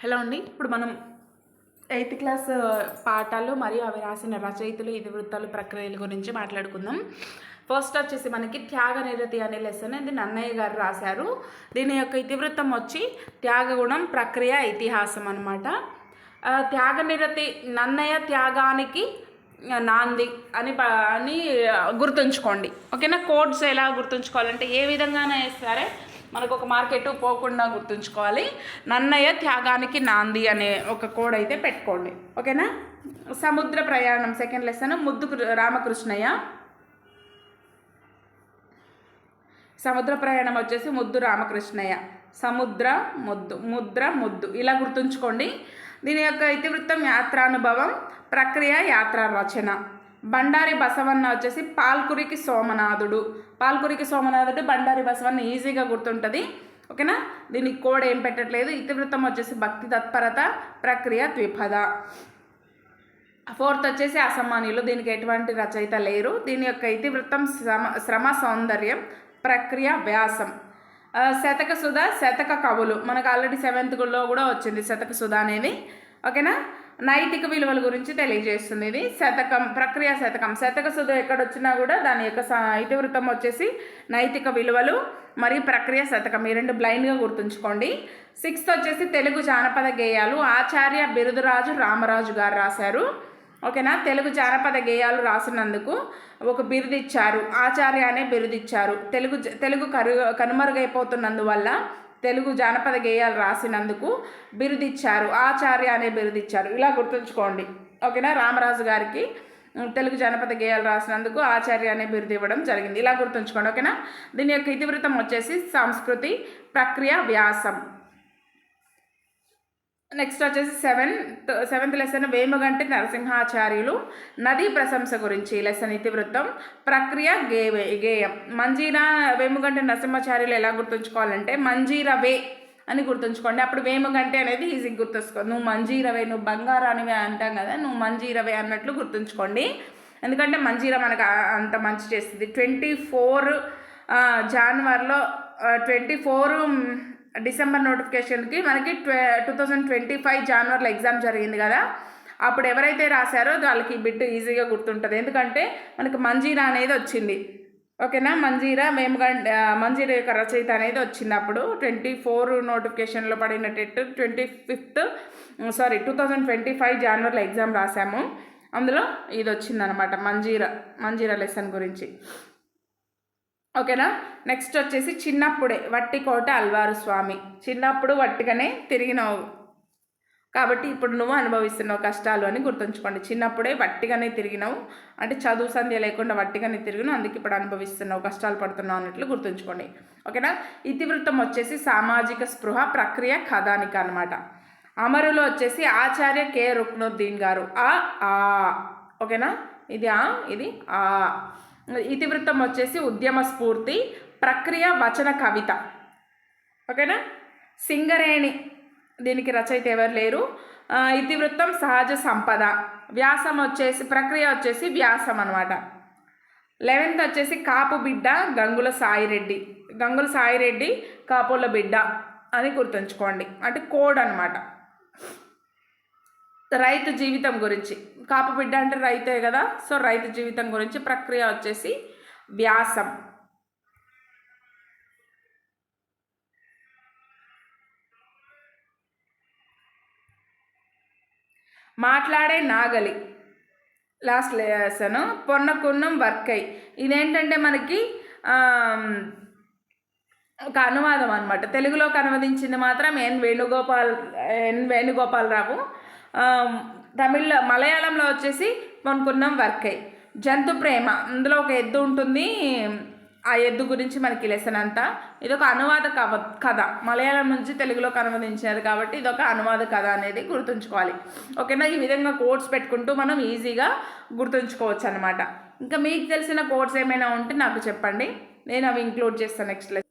Hello అండి. ఇప్పుడు మనం ఎయిత్ క్లాస్ పాఠాలు మరియు అవి రాసిన రచయితలు ఇతివృత్తాలు ప్రక్రియల గురించి మాట్లాడుకుందాం. ఫస్ట్ వచ్చేసి మనకి త్యాగ నిరతి అనే లెసన్ ఇది నన్నయ్య గారు రాశారు. దీని యొక్క ఇతివృత్తం వచ్చి త్యాగగుణం ప్రక్రియ ఇతిహాసం అనమాట త్యాగ నిరతి నన్నయ్య త్యాగానికి నాంది అని అని గుర్తుంచుకోండి. ఓకేనా? కోడ్స్ ఎలా గుర్తుంచుకోవాలంటే ఏ విధంగానే సరే మనకు ఒక మార్కెట్ పోకుండా గుర్తుంచుకోవాలి. నన్నయ్య త్యాగానికి నాంది అనే ఒక కోడ్ అయితే పెట్టుకోండి. ఓకేనా? సముద్ర ప్రయాణం సెకండ్ లెసన్ ముద్దు రామకృష్ణయ్య. సముద్ర ప్రయాణం వచ్చేసి ముద్దు రామకృష్ణయ్య. సముద్ర ముద్దు ముద్ర ముద్దు. ఇలా గుర్తుంచుకోండి. దీని యొక్క ఇతివృత్తం యాత్రానుభవం ప్రక్రియ యాత్ర రచన. బండారి బసవన్న వచ్చేసి పాల్కురికి సోమనాథుడు. పాల్కురికి సోమనాథుడు బండారి బసవన్న ఈజీగా గుర్తుంటుంది. ఓకేనా? దీనికి కోడ్ ఏం పెట్టట్లేదు. ఇతివృత్తం వచ్చేసి భక్తి తత్పరత ప్రక్రియ ద్విపద. ఫోర్త్ వచ్చేసి అసమానీయులు దీనికి ఎటువంటి రచయిత లేరు. దీని యొక్క ఇతివృత్తం శ్రమ శ్రమ సౌందర్యం ప్రక్రియ వ్యాసం. శతక సుధ శతక కవులు. మనకు ఆల్రెడీ సెవెంత్లో కూడా వచ్చింది శతక సుధ అనేది. ఓకేనా? నైతిక విలువల గురించి తెలియజేస్తుంది ఇది. శతకం ప్రక్రియ శతకం. శతక సుధ ఎక్కడొచ్చినా కూడా దాని యొక్క స- ఇతివృత్తం వచ్చేసి నైతిక విలువలు మరియు ప్రక్రియ శతకం. ఈ రెండు బ్లైండ్గా గుర్తుంచుకోండి. సిక్స్త్ వచ్చేసి తెలుగు జానపద గేయాలు. ఆచార్య బిరుదురాజు రామరాజు గారు రాశారు. ఓకేనా? తెలుగు జానపద గేయాలు రాసినందుకు ఒక బిరుదిచ్చారు. ఆచార్య అనే బిరుదిచ్చారు. తెలుగు జ- తెలుగు కరు కనుమరుగైపోతున్నందువల్ల తెలుగు జానపద గేయాలు రాసినందుకు బిరుదిచ్చారు. ఆచార్య అనే బిరుదిచ్చారు. ఇలా గుర్తుంచుకోండి. ఓకేనా? రామరాజు గారికి తెలుగు జానపద గేయాలు రాసినందుకు ఆచార్య అనే బిరుదు ఇవ్వడం జరిగింది. ఇలా గుర్తుంచుకోండి. ఓకేనా? దీని యొక్క ఇతివృత్తం వచ్చేసి సంస్కృతి ప్రక్రియ వ్యాసం. నెక్స్ట్ వచ్చేసి seventh seventh lesson Vemaganti Narasimhacharyulu నదీ ప్రశంస గురించి లెసన్ ఇతివృత్తం. ప్రక్రియ గే గేయం. మంజీరా వేమగంటి నరసింహాచార్యులు ఎలా గుర్తుంచుకోవాలంటే మంజీరవే అని గుర్తుంచుకోండి. అప్పుడు వేమగంటి అనేది ఈజీ గుర్తుంచుకో నువ్వు మంజీరవే నువ్వు బంగారానివే అంటాం కదా నువ్వు మంజీరవే అన్నట్లు గుర్తుంచుకోండి. ఎందుకంటే మంజీరా మనకు అంత మంచి చేస్తుంది. ట్వంటీ ఫోర్ జనవరిలో ట్వంటీ ఫోర్ డిసెంబర్ నోటిఫికేషన్కి మనకి ట్వె టూ థౌజండ్ ట్వంటీ ఫైవ్ జనవరిలో ఎగ్జామ్ జరిగింది కదా. అప్పుడు ఎవరైతే రాశారో వాళ్ళకి బిట్ ఈజీగా గుర్తుంటుంది. ఎందుకంటే మనకు మంజీరా అనేది వచ్చింది. ఓకేనా? మంజీరా మేము మంజీరా యొక్క రచయిత అనేది వచ్చింది అప్పుడు. ట్వంటీ ఫోర్ నోటిఫికేషన్లో పడినట్టు twenty fifth sorry two thousand twenty five జనవరిలో ఎగ్జామ్ రాసాము అందులో ఇది వచ్చిందనమాట మంజీరా మంజీరా లెసన్ గురించి. ఓకేనా? నెక్స్ట్ వచ్చేసి చిన్నప్పుడే వట్టికోట అల్వారు స్వామి. చిన్నప్పుడు వట్టిగానే తిరిగినావు. కాబట్టి ఇప్పుడు నువ్వు అనుభవిస్తున్నావు కష్టాలు అని గుర్తుంచుకోండి. చిన్నప్పుడే వట్టిగానే తిరిగినావు. అంటే చదువు సంధ్య లేకుండా వట్టిగానే తిరిగినావు. అందుకే ఇప్పుడు అనుభవిస్తున్నావు కష్టాలు పడుతున్నావు అన్నట్లు గుర్తుంచుకోండి. ఓకేనా? ఇతివృత్తం వచ్చేసి సామాజిక స్పృహ ప్రక్రియ కథానిక అనమాట అమరులు వచ్చేసి ఆచార్య కె. రుక్నుద్దీన్ గారు. ఆ ఆ. ఓకేనా? ఇది ఆ ఇది ఆ. ఇతివృత్తం వచ్చేసి ఉద్యమ స్ఫూర్తి ప్రక్రియ వచన కవిత. ఓకేనా? సింగరేణి దీనికి రచయిత ఎవరు లేరు? ఇతివృత్తం సహజ సంపద. వ్యాసం వచ్చేసి ప్రక్రియ వచ్చేసి వ్యాసం అనమాట లెవెన్త్ వచ్చేసి కాపు బిడ్డ గంగుల సాయిరెడ్డి. గంగుల సాయిరెడ్డి కాపుల బిడ్డ అని గుర్తుంచుకోండి. అంటే కోడ్ అనమాట రైతు జీవితం గురించి. కాపు బిడ్డ అంటే రైతే కదా సో రైతు జీవితం గురించి ప్రక్రియ వచ్చేసి వ్యాసం. మాట్లాడే నాగలి. లాస్ట్ లేసను పొన్నకున్నం అయ్యి ఇదేంటంటే మనకి ఒక అనువాదం అనమాట తెలుగులోకి అనువదించింది మాత్రం ఎన్ వేణుగోపాల్ ఎన్ వేణుగోపాలరావు. తమిళ మలయాళంలో వచ్చేసి కొనుక్కున్నాం వర్కై. జంతు ప్రేమ. అందులో ఒక ఎద్దు ఉంటుంది. ఆ ఎద్దు గురించి మనకి లెసన్ అంతా. ఇది ఒక అనువాద కవ కథ. మలయాళం నుంచి తెలుగులోకి అనువదించారు కాబట్టి ఇదొక అనువాద కథ అనేది గుర్తుంచుకోవాలి. ఓకేనా? ఈ విధంగా కోడ్స్ పెట్టుకుంటూ మనం ఈజీగా గుర్తుంచుకోవచ్చు అనమాట ఇంకా మీకు తెలిసిన కోడ్స్ ఏమైనా ఉంటే నాకు చెప్పండి. నేను అవి ఇంక్లూడ్ చేస్తాను నెక్స్ట్